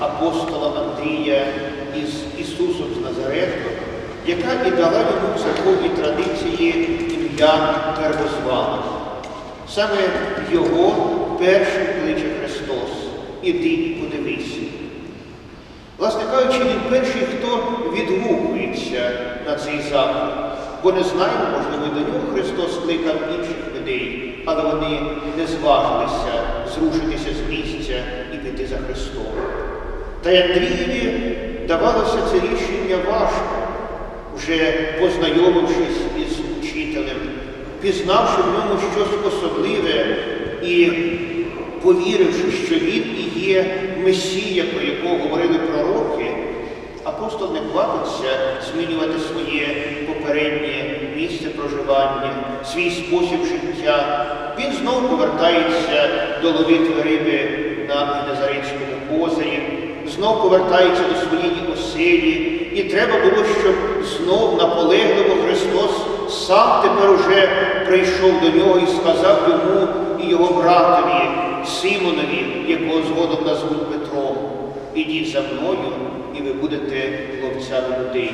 апостола Андрія із Ісусом з Назарету, яка і дала йому в церковній традиції ім'я Первозваного. Саме його перший кличе Христос. Іди і подивися. Власне кажучи, він перший, хто відгукується на цей заклик. Бо не знаємо, можливо, до нього Христос кликав інших людей, але вони не зважилися зрушитися з місця і за Христом. Та Андрієві давалося це рішення важко, вже познайомившись із учителем, пізнавши в ньому щось особливе і повіривши, що він і є Месія, про якого говорили пророки, апостол не квапиться змінювати своє попереднє місце проживання, свій спосіб життя. Він знову повертається до ловитви риби на Генезарецькому озері, знов повертається до своєї оселі, і треба було, щоб знов наполегливо Христос сам тепер уже прийшов до нього і сказав йому і його братові, Симонові, якого згодом назвуть Петром, ідіть за мною, і ви будете ловцями людей.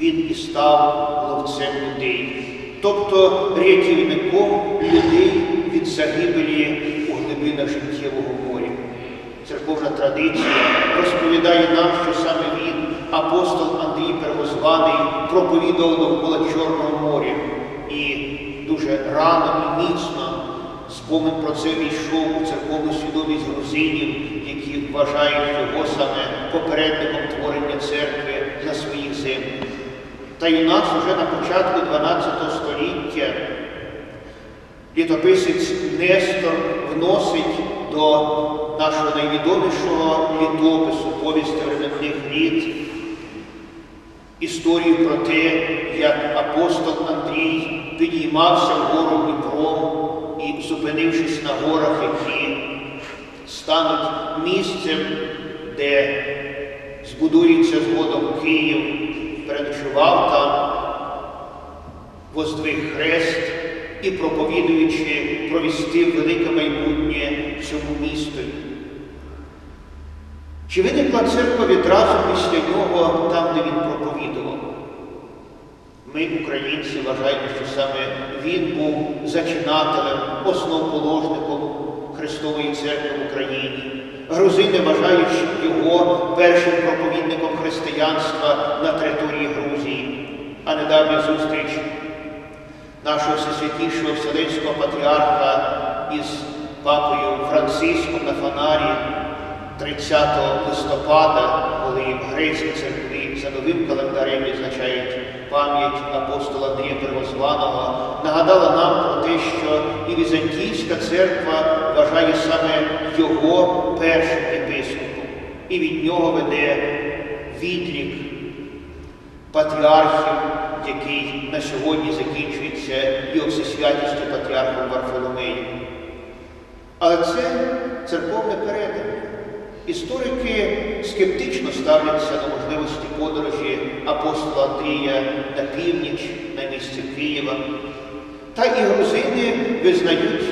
Він і став ловцем людей, тобто рятівником людей від загибелі у глибинах життєвого моря. Традиція розповідає нам, що саме він, апостол Андрій Первозваний, проповідував довкола Чорного моря і дуже рано і міцно спомин про це війшов у церковну свідомість грузинів, які вважають його саме попередником творення церкви на своїх землях. Та й у нас уже на початку 12 століття літописець Нестор вносить до нашого найвідомішого літопису повісті временних літ історію про те, як апостол Андрій підіймався вгору Дніпром і, зупинившись на горах, які стануть місцем, де збудується згодом Київ, переночував там, воздвиг хрест і, проповідуючи, провістив велике майбутнє цьому місту. Чи виникла церква відразу після нього там, де він проповідував? Ми, українці, вважаємо, що саме він був зачинателем, основоположником Христової церкви в Україні. Грузини вважають його першим проповідником християнства на території Грузії, а недавня зустріч нашого всесвятішого Вселенського патріарха із папою Франциском на Фанарі 30 листопада, коли грецькі церкви за новим календарем відзначають пам'ять апостола Андрія Первозваного, нагадала нам про те, що і Візантійська церква вважає саме його першим єпископом, і від нього веде відлік патріархів, який на сьогодні закінчується його всесвятістю патріархом Варфоломеєм. Але це церковне передання. Історики скептично ставляться на можливості подорожі апостола Андрія на північ, на місце Києва. Та і грузини визнають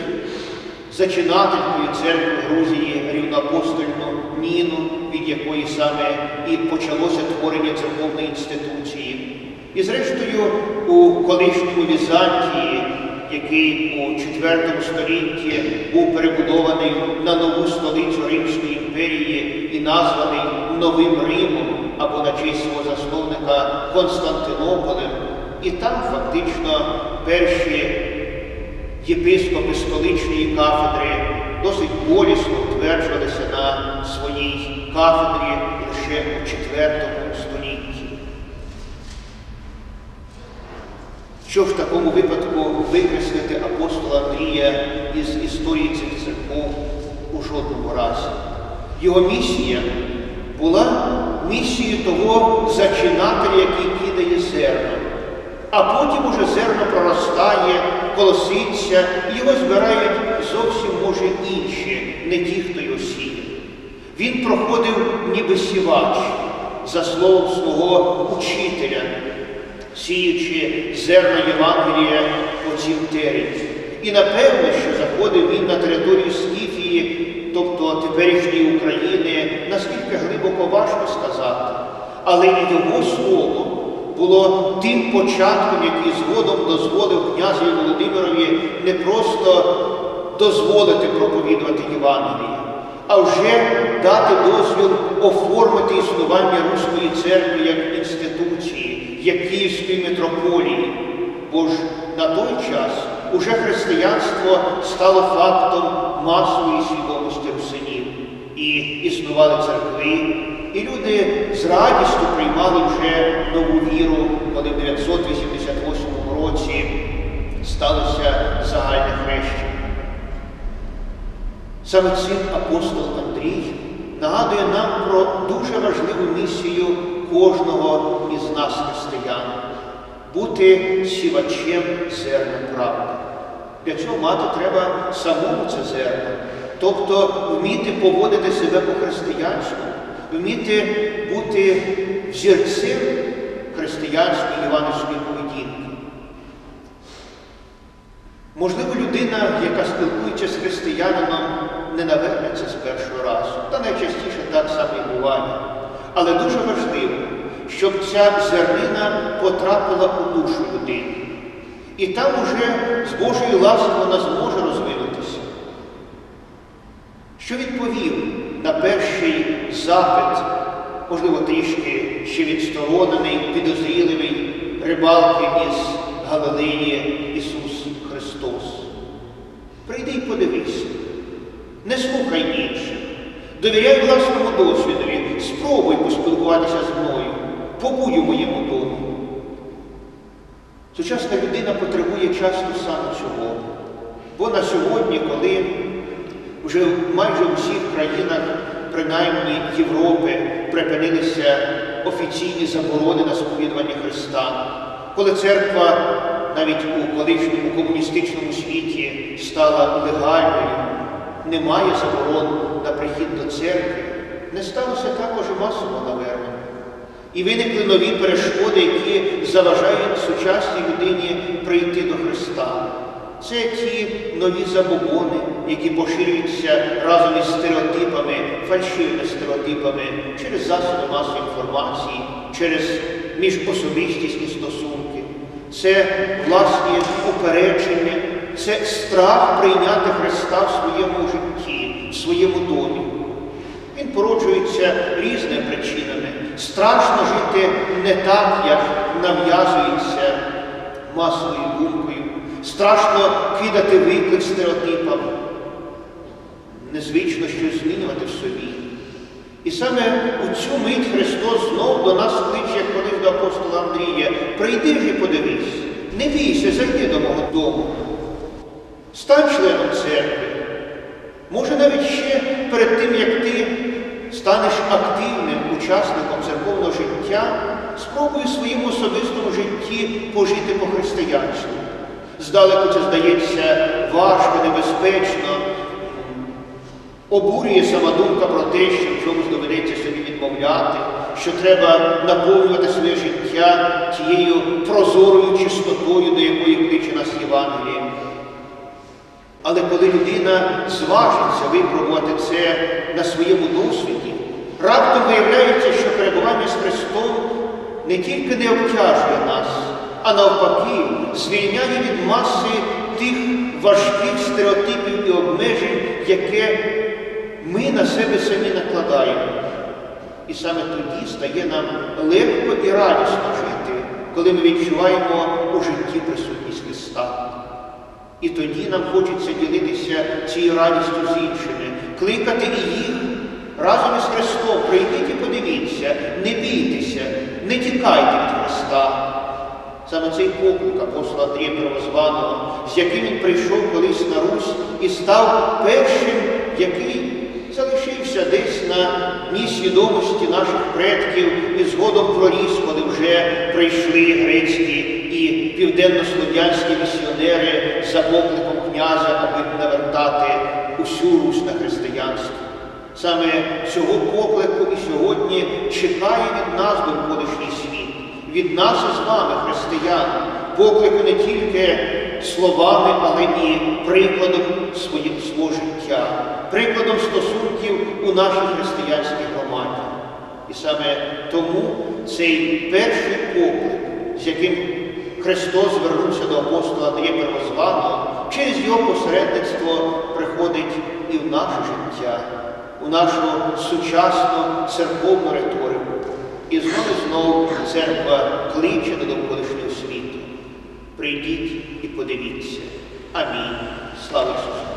зачинателькою церкви Грузії рівноапостольну Ніну, від якої саме і почалося творення церковної інституції. І зрештою, у колишньому Візантії, який у IV столітті був перебудований на нову столицю Римської імперії і названий Новим Римом або на честь свого засновника Константинополем. І там фактично перші єпископи столичної кафедри досить болісно утверджувалися на своїй кафедрі лише у IV столітті. Що в такому випадку викреслити апостола Андрія із історії цих церков у жодному разі? Його місія була місією того зачинателя, який кидає зерно. А потім уже зерно проростає, колоситься, і його збирають зовсім, може, інші, не ті, хто його сіє. Він проходив ніби сівач, за словом свого учителя, сіючи зерна Євангелія по цім терені. І напевно, що заходив він на територію Скіфії, тобто теперішньої України, наскільки глибоко важко сказати, але і його слово було тим початком, який згодом дозволив князю Володимирові не просто дозволити проповідувати Євангеліє, а вже дати дозвіл оформити існування Руської церкви як інституції, як Київської митрополії. Бо ж на той час уже християнство стало фактом масової свідомості русинів. І існували церкви, і люди з радістю приймали вже нову віру, коли в 988 році сталося загальне хрещення. Саме цим апостол Андрій нагадує нам про дуже важливу місію кожного із нас, християн, бути сівачем зерна правди. Для цього мати треба самому це зерно, тобто вміти поводити себе по-християнському, вміти бути взірцем християнської іванівської поведінки. Можливо, людина, яка спілкується з християнином, не навернеться з першого разу, та найчастіше так само і буває. Але дуже важливо, щоб ця зернина потрапила у душу людини. І там уже з Божої ласки вона зможе розвинутися. Що відповів на перший запит, можливо, трішки ще відсторонений, підозріливий рибалки із Галилеї Ісус Христос. Прийди й подивися, не слухай інших, довіряй власному досвідові, спробуй поспілкуватися з мною, побудь у моєму домі. Сучасна людина потребує часто саме цього. Бо на сьогодні, коли вже майже в усіх країнах, принаймні Європи, припинилися офіційні заборони на сповідування Христа, коли церква навіть у колишньому комуністичному світі стала легальною, немає заборон на прихід до церкви, не сталося також і масового навернення. І виникли нові перешкоди, які заважають сучасній людині прийти до Христа. Це ті нові забобони, які поширюються разом із стереотипами, фальшивими стереотипами через засоби масової інформації, через міжособистісні стосунки. Це власні упередження, це страх прийняти Христа в своєму житті, в своєму домі. Він породжується різними причинами. Страшно жити не так, як нав'язується масовою думкою. Страшно кидати виклик стереотипам. Незвично щось змінювати в собі. І саме у цю мить Христос знов до нас кличе, колись до апостола Андрія, прийди ж і подивись, не бійся, зайди до мого дому. Стань членом церкви. Може, навіть ще перед тим, як ти станеш активним учасником церковного життя, спробуй у своєму особистому житті пожити по-християнську. Здалеку це здається важко, небезпечно, обурює сама думка про те, що в чомусь доведеться собі відмовляти, що треба наповнювати своє життя тією прозорою чистотою, до якої кличе нас Євангеліє. Але коли людина зважиться випробувати це на своєму досвіді, раптом виявляється, що перебування з Христом не тільки не обтяжує нас, а навпаки, звільняє від маси тих важких стереотипів і обмежень, яке ми на себе самі накладаємо. І саме тоді стає нам легко і радісно жити, коли ми відчуваємо у житті присутність. І тоді нам хочеться ділитися цією радістю з іншими, кликати і їх разом із Христом. Прийдіть і подивіться, не бійтеся, не тікайте від Христа. Саме цей поклик апостола Андрія Первозваного, з яким він прийшов колись на Русь і став першим, який залишився десь на дні свідомості наших предків і згодом проріс, коли вже прийшли грецькі південно-слов'янські місіонери за покликом князя, аби навертати усю Русь на християнство. Саме цього поклику і сьогодні чекає від нас довколишній світ, від нас із вами, християн, поклику не тільки словами, але і прикладом свого життя, прикладом стосунків у нашій християнській громаді. І саме тому цей перший поклик, з яким Христос звернувся до апостола Андрія Первозваного, через його посередництво приходить і в наше життя, у нашу сучасну церковну риторику. І знову знову церква кличе до довколишнього світу. Прийдіть і подивіться. Амінь. Слава Ісусу!